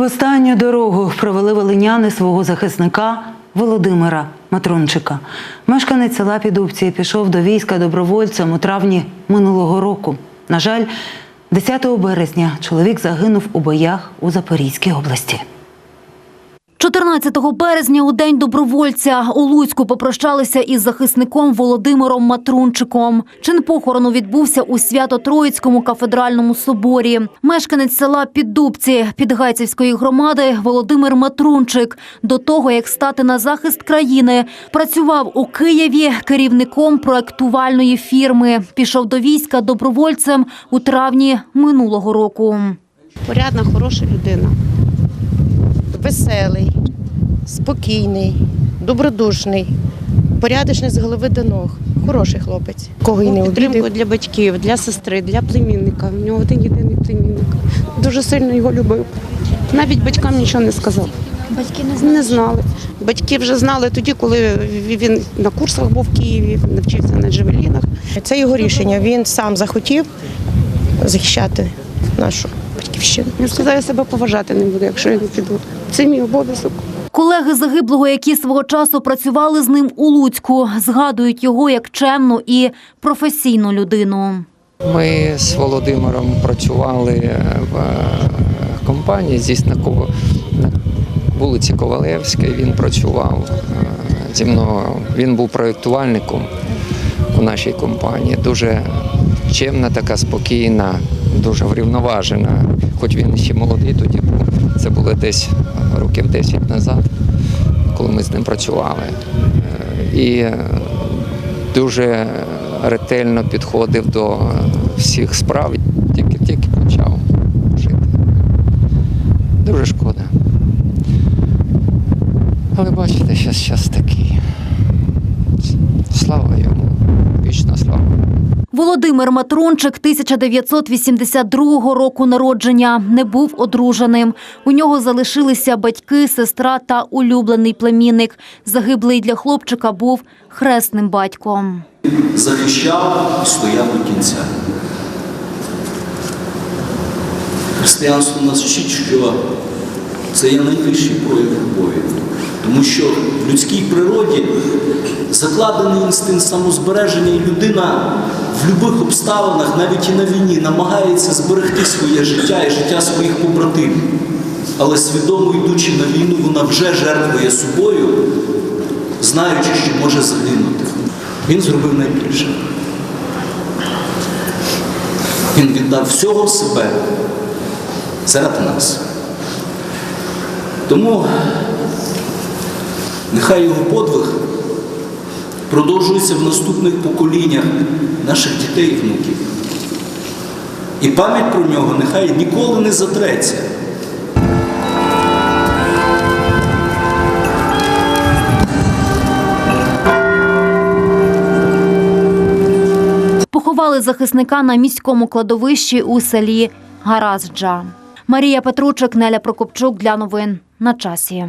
В останню дорогу провели волиняни свого захисника Володимира Матрончика. Мешканець села Підубці пішов до війська добровольцем у травні минулого року. На жаль, 10 березня чоловік загинув у боях у Запорізькій області. 14 березня у день добровольця у Луцьку попрощалися із захисником Володимиром Матрунчиком. Чин похорону відбувся у Свято-Троїцькому кафедральному соборі. Мешканець села Піддубці Підгайцівської громади Володимир Матрунчик до того, як стати на захист країни, працював у Києві керівником проектувальної фірми. Пішов до війська добровольцем у травні минулого року. Порядна, хороша людина. Веселий, спокійний, добродушний, порядочний з голови до ног. Хороший хлопець. Кого й не підтримку для батьків, для сестри, для племінника. У нього один єдиний племінник. Дуже сильно його любив. Навіть батькам нічого не сказав. Батьки не знали. Не знали. Батьки вже знали тоді, коли він на курсах був в Києві, навчився на джевелінах. Це його рішення. Він сам захотів захищати нашу батьківщину. Він сказав, я себе поважати не буду, якщо я не піду. Це мій обов'язок. Колеги загиблого, які свого часу працювали з ним у Луцьку, згадують його як чемну і професійну людину. Ми з Володимиром працювали в е, компанії здесь на вулиці Ковалевській. Він працював е, зі мною. Він був проєктувальником у нашій компанії. Дуже чемна, така спокійна, дуже врівноважена. Хоч він ще молодий тоді був. Це було десь років 10 назад, коли ми з ним працювали. Е, І е, дуже ретельно підходив до всіх справ, тільки тільки почав жити. Дуже шкода. Але бачите, зараз час такий. Володимир Матрончик 1982 року народження не був одруженим. У нього залишилися батьки, сестра та улюблений племінник. Загиблий для хлопчика був хресним батьком. захищав стояв до кінця. Християнство нас вчить, що це є найвищий прояв любові. Тому що в людській природі закладений інстинкт самозбереження, і людина в будь-яких обставинах, навіть і на війні, намагається зберегти своє життя і життя своїх побратимів. Але свідомо йдучи на війну, вона вже жертвує собою, знаючи, що може загинути. Він зробив найбільше. Він віддав всього себе заради нас. Тому нехай його подвиг продовжується в наступних поколіннях наших дітей і внуків. І пам'ять про нього нехай ніколи не затреться. Поховали захисника на міському кладовищі у селі Гаразджа. Марія Петручик, Неля Прокопчук для новин на часі.